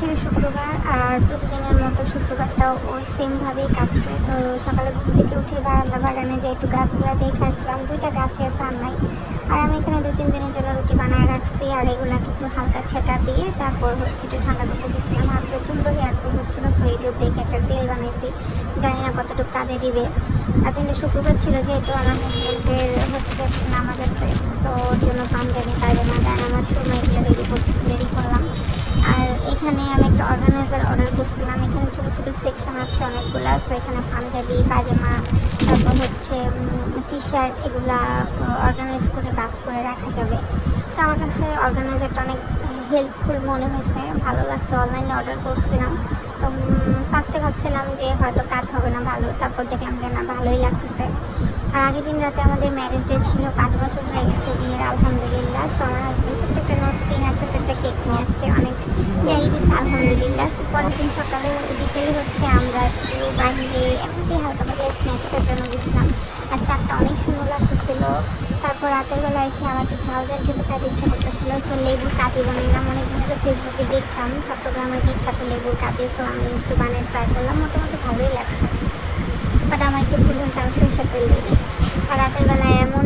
ছিল শুক্রবার, আর প্রতিদিনের মতো শুক্রবারটাও ওই সেমভাবেই কাটছে। তো সকালে ঘুম থেকে উঠে বারান্দা বাগানে যে একটু গাছগুলো দেখে আসলাম, দুইটা গাছে সার নাই আর আমি এখানে দু তিন দিনের জন্য রুটি বানায় রাখছি, আর এগুলাকে একটু হালকা ছেঁকা দিয়ে তারপর হচ্ছে একটু ঠান্ডা করতে দিচ্ছিলাম আর প্রচণ্ড হেয়ারফল হচ্ছিল সো ইউটিউব দেখে একটা তেল বানিয়েছি, জানি না কতটুকু কাজে দিবে। আর দিনটা শুক্রবার ছিল যেহেতু আমার হাজব্যান্ডের হচ্ছে নামাজ আছে সো ওর জন্য পাঞ্জাবি পায়জামা গান আমার সময় এগুলো রেডি করলাম। আর এখানে আমি একটা অর্গানাইজার অর্ডার করছিলাম। এখানে ছোটো ছোটো সেকশন আছে অনেকগুলো সো এখানে পাঞ্জাবি, পায়জামা, তারপর হচ্ছে টি শার্ট এগুলা অর্গানাইজ করে, বাস করে রাখা যাবে। তো আমার কাছে অর্গানাইজারটা অনেক হেল্পফুল মনে হয়েছে, ভালো লাগছে অনলাইনে অর্ডার করছিলাম। তো ফার্স্টে ভাবছিলাম যে হয়তো কাজ হবে না ভালো, তারপর দেখলাম যে না, ভালোই লাগতেছে। আর আগের দিন রাতে আমাদের ম্যারেজ ডে ছিল, পাঁচ বছর হয়ে গেছে বিয়ের, আলহামদুলিল্লাহ। সো আমার আলহামদুলিল্লাহ দিন সকালে বিকেলে হচ্ছে আমরা একটু বাইরে এমনিতে হালকা পাতলা স্ন্যাক্সের জন্য আর চারটা অনেক সুন্দর লাগতেছিল। তারপর রাতের এসে আমার একটু ঝাল কিছু খাইতে ইচ্ছা করতেছিল। সো লেবুর কাজি বানাইলাম ধরে ফেসবুকে দেখতাম, চট্টগ্রামের বিখ্যাত লেবুর কাজি। সো আমি একটু বানিয়ে ট্রাই করলাম, মোটামুটি ভালোই লাগছে। বাট আমার একটু ভুল হয়েছে আমি দিই আর রাতের বেলায় এমন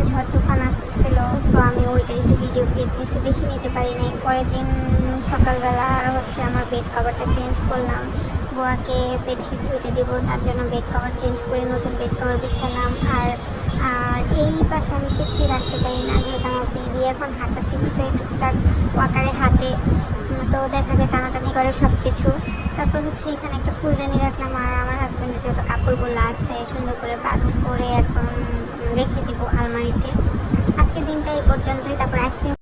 ক্লিপ বেশি বেশি নিতে পারি নাই। পরের দিন সকালবেলা আর হচ্ছে আমার বেড কভারটা চেঞ্জ করলাম। বোয়াকে বেডশিট ধুতে দেবো, তার জন্য বেড কভার চেঞ্জ করে নতুন বেড কভার বিছালাম। আর আর এই পাশে আমি কিছুই রাখতে পারি না, যেহেতু আমার বেবি এখন হাঁটা শিখছে, টুকটাক ওয়াকারে হাঁটে। তো দেখা যায় টানাটানি করে সব কিছু তারপর হচ্ছে এখানে একটা ফুলদানি রাখলাম, আর আমার হাজব্যান্ডের যত কাপড়গুলো আছে, সুন্দর করে বাজ করে এখন রেখে দিব। পর্যন্তই তারপর আইসক্রিম